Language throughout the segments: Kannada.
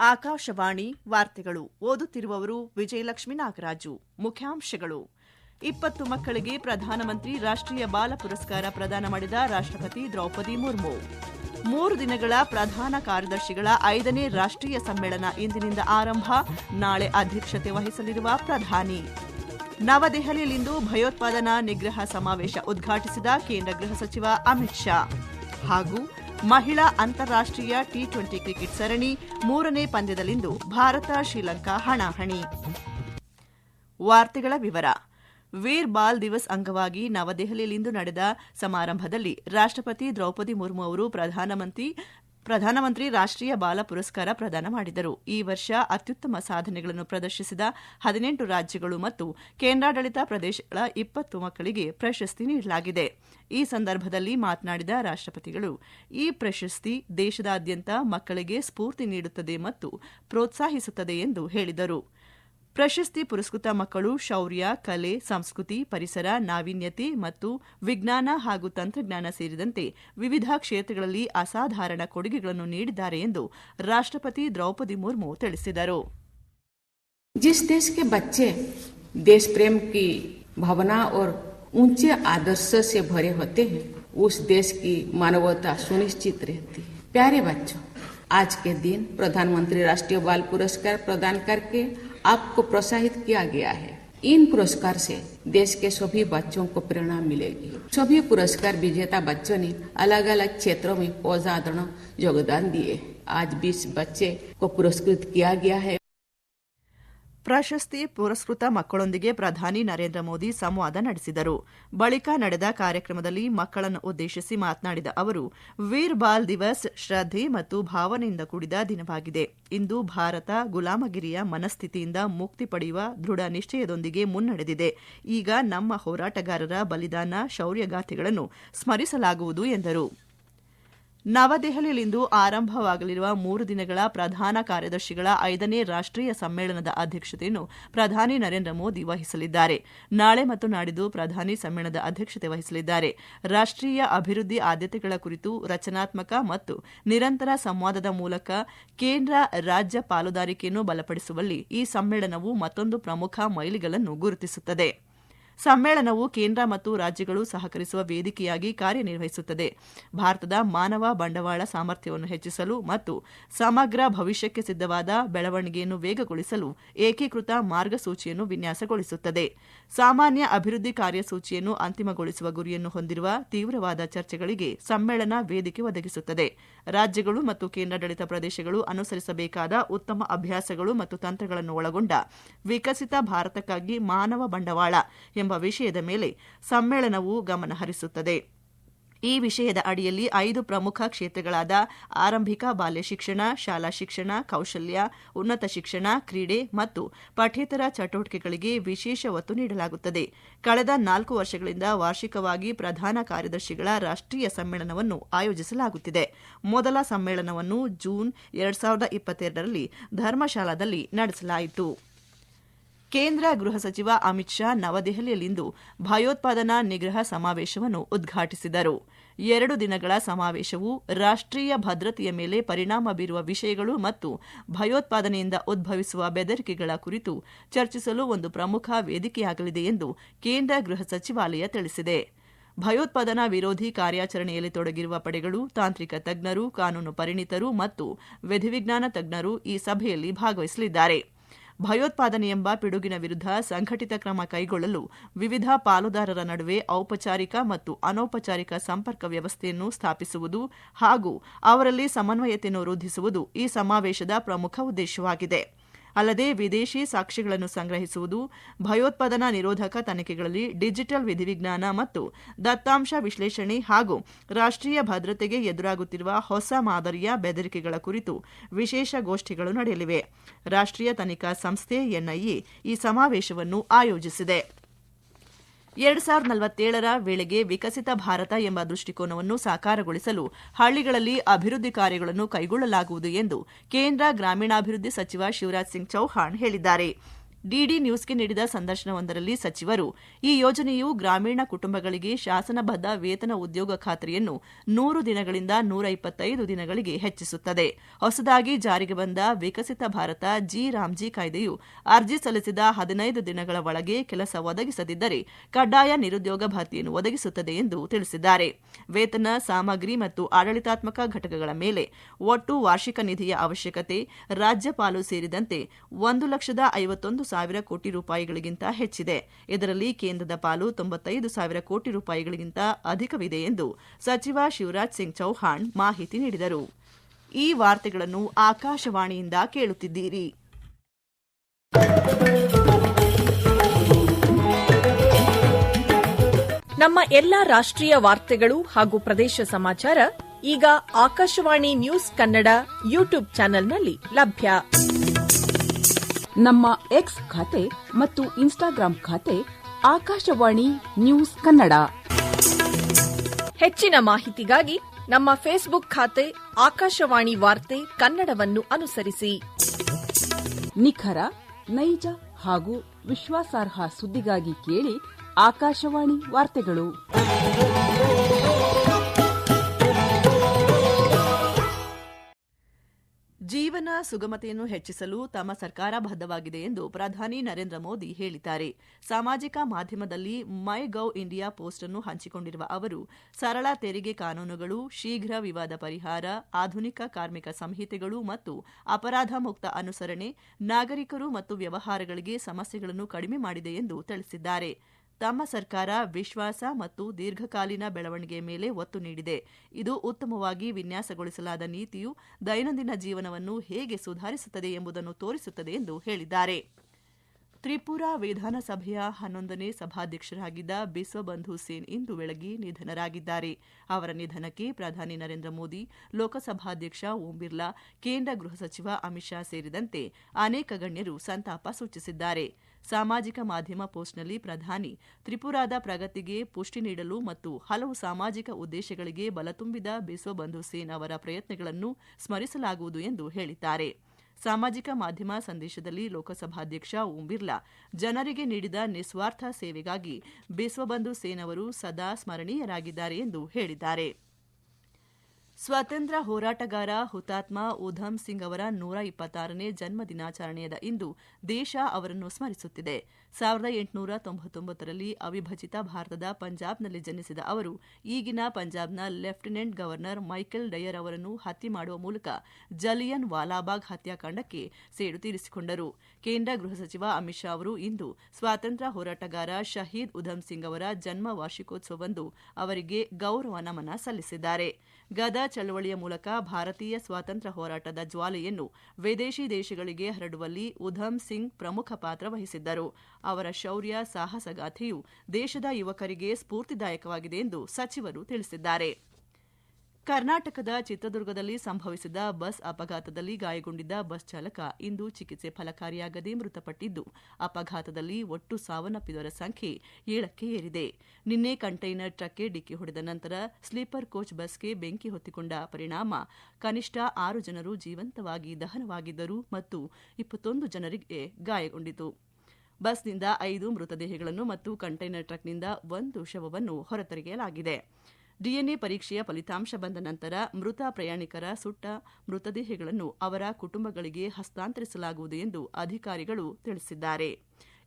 ಆಕಾಶವಾಣಿ ವಾರ್ತೆಗಳು ಓದುತ್ತಿರುವವರು ವಿಜಯಲಕ್ಷ್ಮಿ ನಾಗರಾಜು. ಮುಖ್ಯಾಂಶಗಳು. ಇಪ್ಪತ್ತು ಮಕ್ಕಳಿಗೆ ಪ್ರಧಾನಮಂತ್ರಿ ರಾಷ್ಟ್ರೀಯ ಬಾಲ ಪುರಸ್ಕಾರ ಪ್ರದಾನ ಮಾಡಿದ ರಾಷ್ಟ್ರಪತಿ ದ್ರೌಪದಿ ಮುರ್ಮು. ಮೂರು ದಿನಗಳ ಪ್ರಧಾನ ಕಾರ್ಯದರ್ಶಿಗಳ ಐದನೇ ರಾಷ್ಟ್ರೀಯ ಸಮ್ಮೇಳನ ಇಂದಿನಿಂದ ಆರಂಭ. ನಾಳೆ ಅಧ್ಯಕ್ಷತೆ ವಹಿಸಲಿರುವ ಪ್ರಧಾನಿ. ನವದೆಹಲಿಯಲ್ಲಿಂದು ಭಯೋತ್ಪಾದನಾ ನಿಗ್ರಹ ಸಮಾವೇಶ ಉದ್ಘಾಟಿಸಿದ ಕೇಂದ್ರ ಗೃಹ ಸಚಿವ ಅಮಿತ್ ಶಾ. ಹಾಗೂ ಮಹಿಳಾ ಅಂತಾರಾಷ್ಟ್ರೀಯ ಟಿ ಟ್ವೆಂಟಿ ಕ್ರಿಕೆಟ್ ಸರಣಿ ಮೂರನೇ ಪಂದ್ಯದಲ್ಲಿಂದು ಭಾರತ ಶ್ರೀಲಂಕಾ ಹಣಾಹಣಿ. ವಾರ್ತೆಗಳ ವಿವರ. ವೀರ್ ಬಾಲ್ ದಿವಸ್ ಅಂಗವಾಗಿ ನವದೆಹಲಿಯಲ್ಲಿಂದು ನಡೆದ ಸಮಾರಂಭದಲ್ಲಿ ರಾಷ್ಟ್ರಪತಿ ದ್ರೌಪದಿ ಮುರ್ಮು ಅವರು ಪ್ರಧಾನಮಂತ್ರಿ ಪ್ರಧಾನಮಂತ್ರಿ ರಾಷ್ಟ್ರೀಯ ಬಾಲ ಪುರಸ್ಕಾರ ಪ್ರದಾನ ಮಾಡಿದರು. ಈ ವರ್ಷ ಅತ್ಯುತ್ತಮ ಸಾಧನೆಗಳನ್ನು ಪ್ರದರ್ಶಿಸಿದ ಹದಿನೆಂಟು ರಾಜ್ಯಗಳು ಮತ್ತು ಕೇಂದ್ರಾಡಳಿತ ಪ್ರದೇಶಗಳ ಇಪ್ಪತ್ತು ಮಕ್ಕಳಿಗೆ ಪ್ರಶಸ್ತಿ ನೀಡಲಾಗಿದೆ. ಈ ಸಂದರ್ಭದಲ್ಲಿ ಮಾತನಾಡಿದ ರಾಷ್ಟ್ರಪತಿಗಳು, ಈ ಪ್ರಶಸ್ತಿ ದೇಶದಾದ್ಯಂತ ಮಕ್ಕಳಿಗೆ ಸ್ಫೂರ್ತಿ ನೀಡುತ್ತದೆ ಮತ್ತು ಪ್ರೋತ್ಸಾಹಿಸುತ್ತದೆ ಎಂದು ಹೇಳಿದರು. ಪ್ರಶಸ್ತಿ ಪುರಸ್ಕೃತ ಮಕ್ಕಳು ಶೌರ್ಯ ಕಲೆ ಸಂಸ್ಕೃತಿ ಪರಿಸರ ನಾವೀನ್ಯತೆ ಮತ್ತು ವಿಜ್ಞಾನ ಹಾಗೂ ತಂತ್ರಜ್ಞಾನ ಸೇರಿದಂತೆ ವಿವಿಧ ಕ್ಷೇತ್ರಗಳಲ್ಲಿ ಅಸಾಧಾರಣ ಕೊಡುಗೆಗಳನ್ನು ನೀಡಿದ್ದಾರೆ ಎಂದು ರಾಷ್ಟ್ರಪತಿ ದ್ರೌಪದಿ ಮುರ್ಮು ತಿಳಿಸಿದರು जिस देश के बच्चे देश प्रेम की भावना और ऊंचे आदर्श से भरे होते हैं उस देश की मानवता सुनिश्चित रहती है प्यारे बच्चों आज के दिन प्रधानमंत्री राष्ट्रीय बाल पुरस्कार प्रदान करके आपको प्रोत्साहित किया गया है। इन पुरस्कार से देश के सभी बच्चों को प्रेरणा मिलेगी। सभी पुरस्कार विजेता बच्चों ने अलग अलग क्षेत्रों में असाधारण योगदान दिए। आज 20 बच्चे को पुरस्कृत किया गया है। ಪ್ರಶಸ್ತಿ ಪುರಸ್ಕೃತ ಮಕ್ಕಳೊಂದಿಗೆ ಪ್ರಧಾನಿ ನರೇಂದ್ರ ಮೋದಿ ಸಂವಾದ ನಡೆಸಿದರು. ಬಳಿಕ ನಡೆದ ಕಾರ್ಯಕ್ರಮದಲ್ಲಿ ಮಕ್ಕಳನ್ನು ಉದ್ದೇಶಿಸಿ ಮಾತನಾಡಿದ ಅವರು, ವೀರ್ ಬಾಲ್ ದಿವಸ್ ಶ್ರದ್ಧೆ ಮತ್ತು ಭಾವನೆಯಿಂದ ಕೂಡಿದ ದಿನವಾಗಿದೆ. ಇಂದು ಭಾರತ ಗುಲಾಮಗಿರಿಯ ಮನಸ್ಥಿತಿಯಿಂದ ಮುಕ್ತಿ ಪಡೆಯುವ ದೃಢ ನಿಶ್ಚಯದೊಂದಿಗೆ ಮುನ್ನಡೆದಿದೆ. ಈಗ ನಮ್ಮ ಹೋರಾಟಗಾರರ ಬಲಿದಾನ ಶೌರ್ಯಗಾಥೆಗಳನ್ನು ಸ್ಮರಿಸಲಾಗುವುದು ಎಂದರು. ನವದೆಹಲಿಯಲ್ಲಿಂದು ಆರಂಭವಾಗಲಿರುವ ಮೂರು ದಿನಗಳ ಪ್ರಧಾನ ಕಾರ್ಯದರ್ಶಿಗಳ ಐದನೇ ರಾಷ್ಟ್ರೀಯ ಸಮ್ಮೇಳನದ ಅಧ್ಯಕ್ಷತೆಯನ್ನು ಪ್ರಧಾನಿ ನರೇಂದ್ರ ಮೋದಿ ವಹಿಸಲಿದ್ದಾರೆ. ನಾಳೆ ಮತ್ತು ನಾಡಿದ್ದು ಪ್ರಧಾನಿ ಸಮ್ಮೇಳನದ ಅಧ್ಯಕ್ಷತೆ ವಹಿಸಲಿದ್ದಾರೆ. ರಾಷ್ಟ್ರೀಯ ಅಭಿವೃದ್ಧಿ ಆದ್ಯತೆಗಳ ಕುರಿತು ರಚನಾತ್ಮಕ ಮತ್ತು ನಿರಂತರ ಸಂವಾದದ ಮೂಲಕ ಕೇಂದ್ರ ರಾಜ್ಯ ಪಾಲುದಾರಿಕೆಯನ್ನು ಬಲಪಡಿಸುವಲ್ಲಿ ಈ ಸಮ್ಮೇಳನವು ಮತ್ತೊಂದು ಪ್ರಮುಖ ಮೈಲಿಗಲ್ಲನ್ನು ಗುರುತಿಸುತ್ತದೆ. ಸಮ್ಮೇಳನವು ಕೇಂದ್ರ ಮತ್ತು ರಾಜ್ಯಗಳು ಸಹಕರಿಸುವ ವೇದಿಕೆಯಾಗಿ ಕಾರ್ಯನಿರ್ವಹಿಸುತ್ತದೆ. ಭಾರತದ ಮಾನವ ಬಂಡವಾಳ ಸಾಮರ್ಥ್ಯವನ್ನು ಹೆಚ್ಚಿಸಲು ಮತ್ತು ಸಮಗ್ರ ಭವಿಷ್ಯಕ್ಕೆ ಸಿದ್ಧವಾದ ಬೆಳವಣಿಗೆಯನ್ನು ವೇಗಗೊಳಿಸಲು ಏಕೀಕೃತ ಮಾರ್ಗಸೂಚಿಯನ್ನು ವಿನ್ಯಾಸಗೊಳಿಸುತ್ತದೆ. ಸಾಮಾನ್ಯ ಅಭಿವೃದ್ಧಿ ಕಾರ್ಯಸೂಚಿಯನ್ನು ಅಂತಿಮಗೊಳಿಸುವ ಗುರಿಯನ್ನು ಹೊಂದಿರುವ ತೀವ್ರವಾದ ಚರ್ಚೆಗಳಿಗೆ ಸಮ್ಮೇಳನ ವೇದಿಕೆ ಒದಗಿಸುತ್ತದೆ. ರಾಜ್ಯಗಳು ಮತ್ತು ಕೇಂದ್ರಾಡಳಿತ ಪ್ರದೇಶಗಳು ಅನುಸರಿಸಬೇಕಾದ ಉತ್ತಮ ಅಭ್ಯಾಸಗಳು ಮತ್ತು ತಂತ್ರಗಳನ್ನು ಒಳಗೊಂಡ ವಿಕಸಿತ ಭಾರತಕ್ಕಾಗಿ ಮಾನವ ಬಂಡವಾಳ ಎಂಬ ವಿಷಯದ ಮೇಲೆ ಸಮ್ಮೇಳನವು ಗಮನ ಹರಿಸುತ್ತದೆ ಈ ವಿಷಯದ ಅಡಿಯಲ್ಲಿ ಐದು ಪ್ರಮುಖ ಕ್ಷೇತ್ರಗಳಾದ ಆರಂಭಿಕ ಬಾಲ್ಯ ಶಿಕ್ಷಣ, ಶಾಲಾ ಶಿಕ್ಷಣ, ಕೌಶಲ್ಯ, ಉನ್ನತ ಶಿಕ್ಷಣ, ಕ್ರೀಡೆ ಮತ್ತು ಪಠ್ಯೇತರ ಚಟುವಟಿಕೆಗಳಿಗೆ ವಿಶೇಷ ಒತ್ತು ನೀಡಲಾಗುತ್ತದೆ. ಕಳೆದ ನಾಲ್ಕು ವರ್ಷಗಳಿಂದ ವಾರ್ಷಿಕವಾಗಿ ಪ್ರಧಾನ ಕಾರ್ಯದರ್ಶಿಗಳ ರಾಷ್ಟ್ರೀಯ ಸಮ್ಮೇಳನವನ್ನು ಆಯೋಜಿಸಲಾಗುತ್ತಿದೆ. ಮೊದಲ ಸಮ್ಮೇಳನವನ್ನು ಜೂನ್ ಎರಡ್ ಸಾವಿರದ ಇಪ್ಪತ್ತೆರಡರಲ್ಲಿ ಧರ್ಮಶಾಲಾದಲ್ಲಿ ನಡೆಸಲಾಯಿತು. ಕೇಂದ್ರ ಗೃಹ ಸಚಿವ ಅಮಿತ್ ಶಾ ನವದೆಹಲಿಯಲ್ಲಿಂದು ಭಯೋತ್ಪಾದನಾ ನಿಗ್ರಹ ಸಮಾವೇಶವನ್ನು ಉದ್ಘಾಟಿಸಿದರು. ಎರಡು ದಿನಗಳ ಸಮಾವೇಶವು ರಾಷ್ಟ್ರೀಯ ಭದ್ರತೆಯ ಮೇಲೆ ಪರಿಣಾಮ ಬೀರುವ ವಿಷಯಗಳು ಮತ್ತು ಭಯೋತ್ಪಾದನೆಯಿಂದ ಉದ್ಭವಿಸುವ ಬೆದರಿಕೆಗಳ ಕುರಿತು ಚರ್ಚಿಸಲು ಒಂದು ಪ್ರಮುಖ ವೇದಿಕೆಯಾಗಲಿದೆ ಎಂದು ಕೇಂದ್ರ ಗೃಹ ಸಚಿವಾಲಯ ತಿಳಿಸಿದೆ. ಭಯೋತ್ಪಾದನಾ ವಿರೋಧಿ ಕಾರ್ಯಾಚರಣೆಯಲ್ಲಿ ತೊಡಗಿರುವ ಪಡೆಗಳು, ತಾಂತ್ರಿಕ ತಜ್ಞರು, ಕಾನೂನು ಪರಿಣಿತರು ಮತ್ತು ವಿಧಿವಿಜ್ಞಾನ ತಜ್ಞರು ಈ ಸಭೆಯಲ್ಲಿ ಭಾಗವಹಿಸಲಿದ್ದಾರೆ. ಭಯೋತ್ಪಾದನೆ ಎಂಬ ಪಿಡುಗಿನ ವಿರುದ್ಧ ಸಂಘಟಿತ ಕ್ರಮ ಕೈಗೊಳ್ಳಲು ವಿವಿಧ ಪಾಲುದಾರರ ನಡುವೆ ಔಪಚಾರಿಕ ಮತ್ತು ಅನೌಪಚಾರಿಕ ಸಂಪರ್ಕ ವ್ಯವಸ್ಥೆಯನ್ನು ಸ್ಥಾಪಿಸುವುದು ಹಾಗೂ ಅವರಲ್ಲಿ ಸಮನ್ವಯತೆಯನ್ನು ವೃದ್ಧಿಸುವುದು ಈ ಸಮಾವೇಶದ ಪ್ರಮುಖ ಉದ್ದೇಶವಾಗಿದೆ. ಅಲ್ಲದೆ ವಿದೇಶಿ ಸಾಕ್ಷಿಗಳನ್ನು ಸಂಗ್ರಹಿಸುವುದು, ಭಯೋತ್ಪಾದನಾ ನಿರೋಧಕ ತನಿಖೆಗಳಲ್ಲಿ ಡಿಜಿಟಲ್ ವಿಧಿವಿಜ್ಞಾನ ಮತ್ತು ದತ್ತಾಂಶ ವಿಶ್ಲೇಷಣೆ ಹಾಗೂ ರಾಷ್ಟ್ರೀಯ ಭದ್ರತೆಗೆ ಎದುರಾಗುತ್ತಿರುವ ಹೊಸ ಮಾದರಿಯ ಬೆದರಿಕೆಗಳ ಕುರಿತು ವಿಶೇಷ ಗೋಷ್ಠಿಗಳು ನಡೆಯಲಿವೆ. ರಾಷ್ಟ್ರೀಯ ತನಿಖಾ ಸಂಸ್ಥೆ ಎನ್ಐಎ ಈ ಸಮಾವೇಶವನ್ನು ಆಯೋಜಿಸಿದೆ. ಎರಡು ಸಾವಿರದ ನಲವತ್ತೇಳರ ವೇಳೆಗೆ ವಿಕಸಿತ ಭಾರತ ಎಂಬ ದೃಷ್ಟಿಕೋನವನ್ನು ಸಾಕಾರಗೊಳಿಸಲು ಹಳ್ಳಿಗಳಲ್ಲಿ ಅಭಿವೃದ್ಧಿ ಕಾರ್ಯಗಳನ್ನು ಕೈಗೊಳ್ಳಲಾಗುವುದು ಎಂದು ಕೇಂದ್ರ ಗ್ರಾಮೀಣಾಭಿವೃದ್ಧಿ ಸಚಿವ ಶಿವರಾಜ್ ಸಿಂಗ್ ಚೌಹಾಣ್ ಹೇಳಿದ್ದಾರೆ. ಡಿಡಿ ನ್ಯೂಸ್ಗೆ ನೀಡಿದ ಸಂದರ್ಶನವೊಂದರಲ್ಲಿ ಸಚಿವರು, ಈ ಯೋಜನೆಯು ಗ್ರಾಮೀಣ ಕುಟುಂಬಗಳಿಗೆ ಶಾಸನಬದ್ಧ ವೇತನ ಉದ್ಯೋಗ ಖಾತ್ರಿಯನ್ನು ನೂರು ದಿನಗಳಿಂದ ನೂರ ಇಪ್ಪತ್ತೈದು ದಿನಗಳಿಗೆ ಹೆಚ್ಚಿಸುತ್ತದೆ. ಹೊಸದಾಗಿ ಜಾರಿಗೆ ಬಂದ Viksit Bharat G RAM G ಕಾಯ್ದೆಯು ಅರ್ಜಿ ಸಲ್ಲಿಸಿದ ಹದಿನೈದು ದಿನಗಳ ಒಳಗೆ ಕೆಲಸ ಒದಗಿಸದಿದ್ದರೆ ಕಡ್ಡಾಯ ನಿರುದ್ಯೋಗ ಭತ್ಯೆಯನ್ನು ಒದಗಿಸುತ್ತದೆ ಎಂದು ತಿಳಿಸಿದ್ದಾರೆ. ವೇತನ, ಸಾಮಗ್ರಿ ಮತ್ತು ಆಡಳಿತಾತ್ಮಕ ಘಟಕಗಳ ಮೇಲೆ ಒಟ್ಟು ವಾರ್ಷಿಕ ನಿಧಿಯ ಅವಶ್ಯಕತೆ ರಾಜ್ಯಪಾಲು ಸೇರಿದಂತೆ ಒಂದು ಲಕ್ಷದ ಐವತ್ತೊಂದು ಸಾವಿರ ಕೋಟಿ ರೂಪಾಯಿಗಳಿಗಿಂತ ಹೆಚ್ಚಿದೆ. ಇದರಲ್ಲಿ ಕೇಂದ್ರದ ಪಾಲು ತೊಂಬತ್ತೈದು ಸಾವಿರ ಕೋಟಿ ರೂಪಾಯಿಗಳಿಗಿಂತ ಅಧಿಕವಿದೆ ಎಂದು ಸಚಿವ ಶಿವರಾಜ್ ಸಿಂಗ್ ಚೌಹಾಣ್ ಮಾಹಿತಿ ನೀಡಿದರು. ಈ ವಾರ್ತೆಗಳನ್ನು ಆಕಾಶವಾಣಿಯಿಂದ ಕೇಳುತ್ತಿದ್ದೀರಿ. ನಮ್ಮ ಎಲ್ಲಾ ರಾಷ್ಟ್ರೀಯ ವಾರ್ತೆಗಳು ಹಾಗೂ ಪ್ರದೇಶ ಸಮಾಚಾರ ಈಗ ಆಕಾಶವಾಣಿ ನ್ಯೂಸ್ ಕನ್ನಡ ಯೂಟ್ಯೂಬ್ ಚಾನೆಲ್ನಲ್ಲಿ ಲಭ್ಯ. ನಮ್ಮ ಎಕ್ಸ್ ಖಾತೆ ಮತ್ತು ಇನ್ಸ್ಟಾಗ್ರಾಂ ಖಾತೆ ಆಕಾಶವಾಣಿ ನ್ಯೂಸ್ ಕನ್ನಡ. ಹೆಚ್ಚಿನ ಮಾಹಿತಿಗಾಗಿ ನಮ್ಮ ಫೇಸ್ಬುಕ್ ಖಾತೆ ಆಕಾಶವಾಣಿ ವಾರ್ತೆ ಕನ್ನಡವನ್ನು ಅನುಸರಿಸಿ. ನಿಖರ ನೈಜ ಹಾಗೂ ವಿಶ್ವಾಸಾರ್ಹ ಸುದ್ದಿಗಾಗಿ ಕೇಳಿ ಆಕಾಶವಾಣಿ ವಾರ್ತೆಗಳು. ಜೀವನ ಸುಗಮತೆಯನ್ನು ಹೆಚ್ಚಿಸಲು ತಮ್ಮ ಸರ್ಕಾರ ಬದ್ಧವಾಗಿದೆ ಎಂದು ಪ್ರಧಾನಿ ನರೇಂದ್ರ ಮೋದಿ ಹೇಳಿದ್ದಾರೆ. ಸಾಮಾಜಿಕ ಮಾಧ್ಯಮದಲ್ಲಿ ಮೈ ಗೌ ಇಂಡಿಯಾ ಪೋಸ್ಟ್ ಅನ್ನು ಹಂಚಿಕೊಂಡಿರುವ ಅವರು, ಸರಳ ತೆರಿಗೆ ಕಾನೂನುಗಳು, ಶೀಘ್ರ ವಿವಾದ ಪರಿಹಾರ, ಆಧುನಿಕ ಕಾರ್ಮಿಕ ಸಂಹಿತೆಗಳು ಮತ್ತು ಅಪರಾಧ ಮುಕ್ತ ಅನುಸರಣೆ, ನಾಗರಿಕರು ಮತ್ತು ವ್ಯವಹಾರಗಳಿಗೆ ಸಮಸ್ಯೆಗಳನ್ನು ಕಡಿಮೆ ಮಾಡಿದೆ ಎಂದು ತಿಳಿಸಿದ್ದಾರೆ. ತಮ್ಮ ಸರ್ಕಾರ ವಿಶ್ವಾಸ ಮತ್ತು ದೀರ್ಘಕಾಲೀನ ಬೆಳವಣಿಗೆ ಮೇಲೆ ಒತ್ತು ನೀಡಿದೆ. ಇದು ಉತ್ತಮವಾಗಿ ವಿನ್ಯಾಸಗೊಳಿಸಲಾದ ನೀತಿಯು ದೈನಂದಿನ ಜೀವನವನ್ನು ಹೇಗೆ ಸುಧಾರಿಸುತ್ತದೆ ಎಂಬುದನ್ನು ತೋರಿಸುತ್ತದೆ ಎಂದು ಹೇಳಿದ್ದಾರೆ. ತ್ರಿಪುರಾ ವಿಧಾನಸಭೆಯ ಹನ್ನೊಂದನೇ ಸಭಾಧ್ಯಕ್ಷರಾಗಿದ್ದ ಬಿಸ್ವಬಂಧು ಸೇನ್ ಇಂದು ಬೆಳಗ್ಗೆ ನಿಧನರಾಗಿದ್ದಾರೆ. ಅವರ ನಿಧನಕ್ಕೆ ಪ್ರಧಾನಿ ನರೇಂದ್ರ ಮೋದಿ, ಲೋಕಸಭಾಧ್ಯಕ್ಷ ಓಂ ಬಿರ್ಲಾ, ಕೇಂದ್ರ ಗೃಹ ಸಚಿವ ಅಮಿತ್ ಶಾ ಸೇರಿದಂತೆ ಅನೇಕ ಗಣ್ಯರು ಸಂತಾಪ ಸೂಚಿಸಿದ್ದಾರೆ. ಸಾಮಾಜಿಕ ಮಾಧ್ಯಮ ಪೋಸ್ಟ್ನಲ್ಲಿ ಪ್ರಧಾನಿ ತ್ರಿಪುರಾದ ಪ್ರಗತಿಗೆ ಪುಷ್ಟಿ ನೀಡಲು ಮತ್ತು ಹಲವು ಸಾಮಾಜಿಕ ಉದ್ದೇಶಗಳಿಗೆ ಬಲತುಂಬಿದ ಬಿಸ್ವಬಂಧು ಸೇನ್ ಅವರ ಪ್ರಯತ್ನಗಳನ್ನು ಸ್ಮರಿಸಲಾಗುವುದು ಎಂದು ಹೇಳಿದ್ದಾರೆ. ಸಾಮಾಜಿಕ ಮಾಧ್ಯಮ ಸಂದೇಶದಲ್ಲಿ ಲೋಕಸಭಾಧ್ಯಕ್ಷ ಓಂ ಬಿರ್ಲಾ ಜನರಿಗೆ ನೀಡಿದ ನಿಸ್ವಾರ್ಥ ಸೇವೆಗಾಗಿ ಬಿಸ್ವಬಂಧು ಸೇನ್ ಅವರು ಸದಾ ಸ್ಮರಣೀಯರಾಗಿದ್ದಾರೆ ಎಂದು ಹೇಳಿದ್ದಾರೆ. ಸ್ವಾತಂತ್ರ್ಯ ಹೋರಾಟಗಾರ ಹುತಾತ್ಮ ಉಧಮ್ ಸಿಂಗ್ ಅವರ ನೂರ ಇಪ್ಪತ್ತಾರನೇ ಜನ್ಮ ದಿನಾಚರಣೆಯದ ಇಂದು ದೇಶ ಅವರನ್ನು ಸ್ಮರಿಸುತ್ತಿದೆ. ಸಾವಿರದ ಎಂಟುನೂರ ತೊಂಬತ್ತೊಂಬತ್ತರಲ್ಲಿ ಅವಿಭಜಿತ ಭಾರತದ ಪಂಜಾಬ್ನಲ್ಲಿ ಜನಿಸಿದ ಅವರು, ಈಗಿನ ಪಂಜಾಬ್ನ ಲೆಫ್ಟಿನೆಂಟ್ ಗವರ್ನರ್ ಮೈಕೆಲ್ ಡಯರ್ ಅವರನ್ನು ಹತ್ಯೆ ಮಾಡುವ ಮೂಲಕ ಜಲಿಯನ್ ವಾಲಾಬಾಗ್ ಹತ್ಯಾಕಾಂಡಕ್ಕೆ ಸೇಡು ತೀರಿಸಿಕೊಂಡರು. ಕೇಂದ್ರ ಗೃಹ ಸಚಿವ ಅಮಿತ್ ಶಾ ಅವರು ಇಂದು ಸ್ವಾತಂತ್ರ್ಯ ಹೋರಾಟಗಾರ ಶಹೀದ್ ಉಧಮ್ ಸಿಂಗ್ ಅವರ ಜನ್ಮ ವಾರ್ಷಿಕೋತ್ಸವದಂದು ಅವರಿಗೆ ಗೌರವ ನಮನ ಸಲ್ಲಿಸಿದ್ದಾರೆ. ಗದಾ ಚಳವಳಿಯ ಮೂಲಕ ಭಾರತೀಯ ಸ್ವಾತಂತ್ರ್ಯ ಹೋರಾಟದ ಜ್ವಾಲೆಯನ್ನು ವಿದೇಶಿ ದೇಶಗಳಿಗೆ ಹರಡುವಲ್ಲಿ ಉಧಮ್ ಸಿಂಗ್ ಪ್ರಮುಖ ಪಾತ್ರ ವಹಿಸಿದ್ದರು. ಅವರ ಶೌರ್ಯ, ಸಾಹಸಗಾಥೆಯು ದೇಶದ ಯುವಕರಿಗೆ ಸ್ಫೂರ್ತಿದಾಯಕವಾಗಿದೆ ಎಂದು ಸಚಿವರು ತಿಳಿಸಿದ್ದಾರೆ. ಕರ್ನಾಟಕದ ಚಿತ್ರದುರ್ಗದಲ್ಲಿ ಸಂಭವಿಸಿದ ಬಸ್ ಅಪಘಾತದಲ್ಲಿ ಗಾಯಗೊಂಡಿದ್ದ ಬಸ್ ಚಾಲಕ ಇಂದು ಚಿಕಿತ್ಸೆ ಫಲಕಾರಿಯಾಗದೆ ಮೃತಪಟ್ಟಿದ್ದು, ಅಪಘಾತದಲ್ಲಿ ಒಟ್ಟು ಸಾವನ್ನಪ್ಪಿದವರ ಸಂಖ್ಯೆ ಏಳಕ್ಕೆ ಏರಿದೆ. ನಿನ್ನೆ ಕಂಟೈನರ್ ಟ್ರಕ್ಗೆ ಡಿಕ್ಕಿ ಹೊಡೆದ ನಂತರ ಸ್ಲೀಪರ್ ಕೋಚ್ ಬಸ್ಗೆ ಬೆಂಕಿ ಹೊತ್ತಿಕೊಂಡ ಪರಿಣಾಮ, ಕನಿಷ್ಠ ಆರು ಜನರು ಜೀವಂತವಾಗಿ ದಹನವಾಗಿದ್ದರು ಮತ್ತು ಇಪ್ಪತ್ತೊಂದು ಜನರಿಗೆ ಗಾಯಗೊಂಡಿತು. ಬಸ್ನಿಂದ ಐದು ಮೃತದೇಹಗಳನ್ನು ಮತ್ತು ಕಂಟೈನರ್ ಟ್ರಕ್ನಿಂದ ಒಂದು ಶವವನ್ನು ಹೊರತೆಗೆಯಲಾಗಿದೆ ಡಿಎನ್ಎ ಪರೀಕ್ಷೆಯ ಫಲಿತಾಂಶ ಬಂದ ನಂತರ ಮೃತ ಪ್ರಯಾಣಿಕರ ಸುಟ್ಟ ಮೃತದೇಹಗಳನ್ನು ಅವರ ಕುಟುಂಬಗಳಿಗೆ ಹಸ್ತಾಂತರಿಸಲಾಗುವುದು ಎಂದು ಅಧಿಕಾರಿಗಳು ತಿಳಿಸಿದ್ದಾರೆ.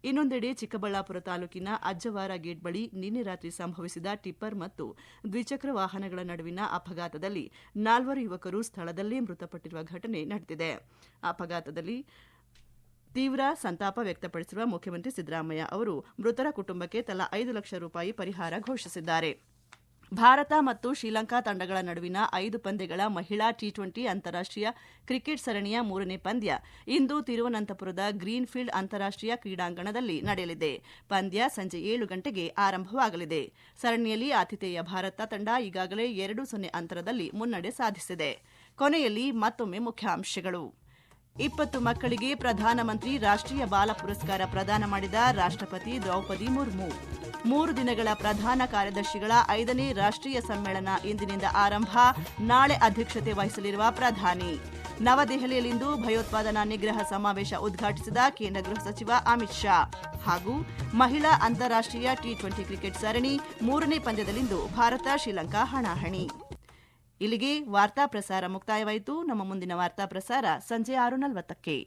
ಇನ್ನೊಂದೆಡೆ ಚಿಕ್ಕಬಳ್ಳಾಪುರ ತಾಲೂಕಿನ ಅಜ್ಜವಾರ ಗೇಟ್ ಬಳಿ ನಿನ್ನೆ ರಾತ್ರಿ ಸಂಭವಿಸಿದ ಟಿಪ್ಪರ್ ಮತ್ತು ದ್ವಿಚಕ್ರ ವಾಹನಗಳ ನಡುವಿನ ಅಪಘಾತದಲ್ಲಿ ನಾಲ್ವರು ಯುವಕರು ಸ್ಥಳದಲ್ಲೇ ಮೃತಪಟ್ಟಿರುವ ಘಟನೆ ನಡೆದಿದೆ. ಅಪಘಾತದಲ್ಲಿ ತೀವ್ರ ಸಂತಾಪ ವ್ಯಕ್ತಪಡಿಸಿರುವ ಮುಖ್ಯಮಂತ್ರಿ ಸಿದ್ದರಾಮಯ್ಯ ಅವರು ಮೃತರ ಕುಟುಂಬಕ್ಕೆ ತಲಾ ಐದು ಲಕ್ಷ ರೂಪಾಯಿ ಪರಿಹಾರ ಘೋಷಿಸಿದ್ದಾರೆ. ಭಾರತ ಮತ್ತು ಶ್ರೀಲಂಕಾ ತಂಡಗಳ ನಡುವಿನ ಐದು ಪಂದ್ಯಗಳ ಮಹಿಳಾ ಟಿ ಟ್ವೆಂಟಿ ಅಂತಾರಾಷ್ಟೀಯ ಕ್ರಿಕೆಟ್ ಸರಣಿಯ ಮೂರನೇ ಪಂದ್ಯ ಇಂದು ತಿರುವನಂತಪುರದ ಗ್ರೀನ್ಫೀಲ್ಡ್ ಅಂತಾರಾಷ್ಟೀಯ ಕ್ರೀಡಾಂಗಣದಲ್ಲಿ ನಡೆಯಲಿದೆ. ಪಂದ್ಯ ಸಂಜೆ ಏಳು ಗಂಟೆಗೆ ಆರಂಭವಾಗಲಿದೆ. ಸರಣಿಯಲ್ಲಿ ಆತಿಥೇಯ ಭಾರತ ತಂಡ ಈಗಾಗಲೇ ಎರಡು ಸೊನ್ನೆ ಅಂತರದಲ್ಲಿ ಮುನ್ನಡೆ ಸಾಧಿಸಿದೆ. ಕೊನೆಯಲ್ಲಿ ಮತ್ತೊಮ್ಮೆ ಮುಖ್ಯಾಂಶಗಳು. ಇಪ್ಪತ್ತು ಮಕ್ಕಳಿಗೆ ಪ್ರಧಾನಮಂತ್ರಿ ರಾಷ್ಟ್ರೀಯ ಬಾಲ ಪುರಸ್ಕಾರ ಪ್ರದಾನ ಮಾಡಿದ ರಾಷ್ಟ್ರಪತಿ ದ್ರೌಪದಿ ಮುರ್ಮು. ಮೂರು ದಿನಗಳ ಪ್ರಧಾನ ಕಾರ್ಯದರ್ಶಿಗಳ ಐದನೇ ರಾಷ್ಟ್ರೀಯ ಸಮ್ಮೇಳನ ಇಂದಿನಿಂದ ಆರಂಭ. ನಾಳೆ ಅಧ್ಯಕ್ಷತೆ ವಹಿಸಲಿರುವ ಪ್ರಧಾನಿ. ನವದೆಹಲಿಯಲ್ಲಿಂದು ಭಯೋತ್ಪಾದನಾ ನಿಗ್ರಹ ಸಮಾವೇಶ ಉದ್ಘಾಟಿಸಿದ ಕೇಂದ್ರ ಗೃಹ ಸಚಿವ ಅಮಿತ್ ಶಾ. ಹಾಗೂ ಮಹಿಳಾ ಅಂತಾರಾಷ್ಟೀಯ ಟಿ ಟ್ವೆಂಟಿ ಕ್ರಿಕೆಟ್ ಸರಣಿ ಮೂರನೇ ಪಂದ್ಯದಲ್ಲಿಂದು ಭಾರತ ಶ್ರೀಲಂಕಾ ಹಣಾಹಣಿ. ಇಲ್ಲಿಗೆ ವಾರ್ತಾ ಪ್ರಸಾರ ಮುಕ್ತಾಯವಾಯಿತು. ನಮ್ಮ ಮುಂದಿನ ವಾರ್ತಾ ಪ್ರಸಾರ ಸಂಜೆ ಆರು ನಲವತ್ತಕ್ಕೆ.